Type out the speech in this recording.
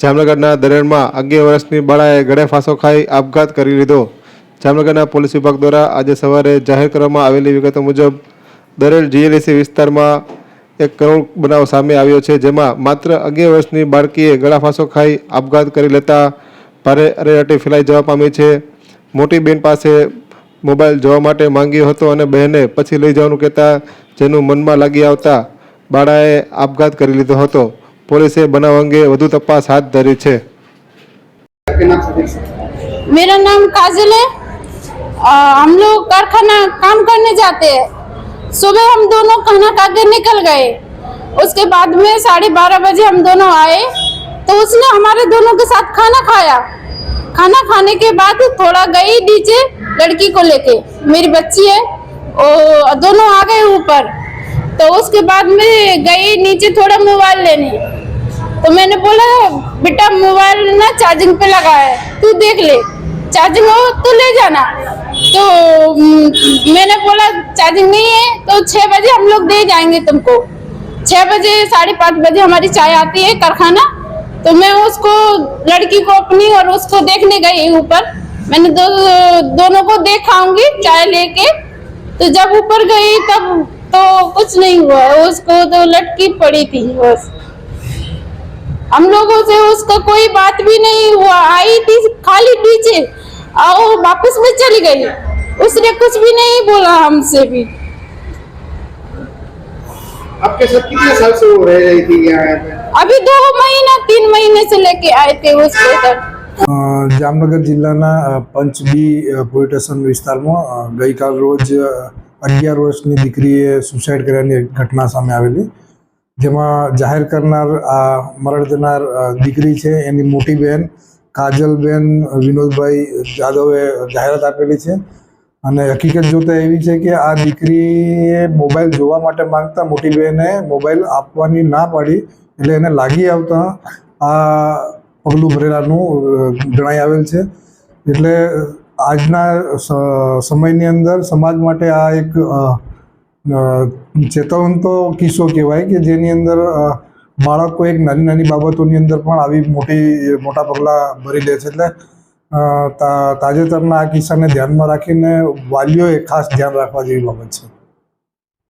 જામનગરના દરેણમાં અગિયાર વર્ષની બાળાએ ગળે ફાંસો ખાઈ આપઘાત કરી લીધો. જામનગરના પોલીસ વિભાગ દ્વારા આજે સવારે જાહેર કરવામાં આવેલી વિગતો મુજબ દરેલ જીએલએસી વિસ્તારમાં એક કરોડ બનાવ સામે આવ્યો છે, જેમાં માત્ર અગિયાર વર્ષની બાળકીએ ગળા ફાંસો ખાઈ આપઘાત કરી લેતા ભારે અરેરાટી ફેલાઈ જવા પામી છે. મોટી બેન પાસે મોબાઈલ જોવા માટે માંગ્યો હતો અને બહેને પછી લઈ જવાનું કહેતા જેનું મનમાં લાગી આવતા બાળાએ આપઘાત કરી લીધો હતો. પોલીસે બનાવ અંગે વધુ તપાસ હાથ ધરી છે मेरा नाम काजल है आ, हम लोग कारखाना काम करने जाते हैं सुबह हम दोनों खाना खा के निकल गए उसके बाद में साढ़े बारह बजे हम दोनों आए तो उसने हमारे दोनों के साथ खाना खाया खाना खाने के बाद थोड़ा गई नीचे लड़की को लेके मेरी बच्ची है और दोनों आ गए ऊपर तो उसके बाद में गई नीचे थोड़ा मोबाइल लेने। तो मैंने बोला, बेटा, मोबाइल ना चार्जिंग पे लगा है, तू देख ले। चार्जिंग हो तो ले जाना। तो मैंने बोला चार्जिंग नहीं है तो छः बजे हम लोग दे जाएँगे तुमको। छः बजे, साढ़े पाँच बजे हमारी चाय आती है, कारखाना। तो मैं उसको, लड़की को अपनी और उसको देखने गई ऊपर। मैंने दो, दोनों को देखाऊँगी चाय लेके। तो जब ऊपर गई, तब तो कुछ नहीं हुआ उसको तो लटकी पड़ी थी बस हम लोगों से उसका कोई बात भी नहीं हुआ आई थी खाली पीछे और वापस में चली गई उसने कुछ भी नहीं बोला हमसे भी आपके साथ कितने साल से वो रह रही थी यहाँ पे अभी दो महीना तीन महीने से लेके आए थे उसको इधर અ, જામનગર જિલ્લાના અ, પંચબી અ, પોલીસ સ્ટેશન વિસ્તારમાં અ, ગઈકાલ રોજ અ, અગિયાર વર્ષની દીકરીએ સુસાઇડ કર્યાની ઘટના સામે આવેલી. જેમાં જાહેર કરનાર, આ મરણ જનાર દીકરી છે. એની મોટી બહેન કાજલબેન વિનોદભાઈ જાદવે જાહેરાત આપેલી છે. અને હકીકત જોતા એવી છે કે આ દીકરીએ મોબાઈલ જોવા માટે માંગતા મોટી બહેને મોબાઈલ આપવાની ના પાડી, એટલે એને લાગી આવતા આ પગલું ભરેલાનું જણાઈ આવેલ છે. એટલે આજના સમયની અંદર સમાજ માટે આ એક ચેતવંતો કિસ્સો કહેવાય કે જેની અંદર બાળકો એક નાની નાની બાબતોની અંદર પણ આવી મોટી, મોટા પગલાં ભરી લે છે. એટલે તાજેતરના આ કિસ્સાને ધ્યાનમાં રાખીને વાલીઓએ ખાસ ધ્યાન રાખવા જેવી બાબત છે.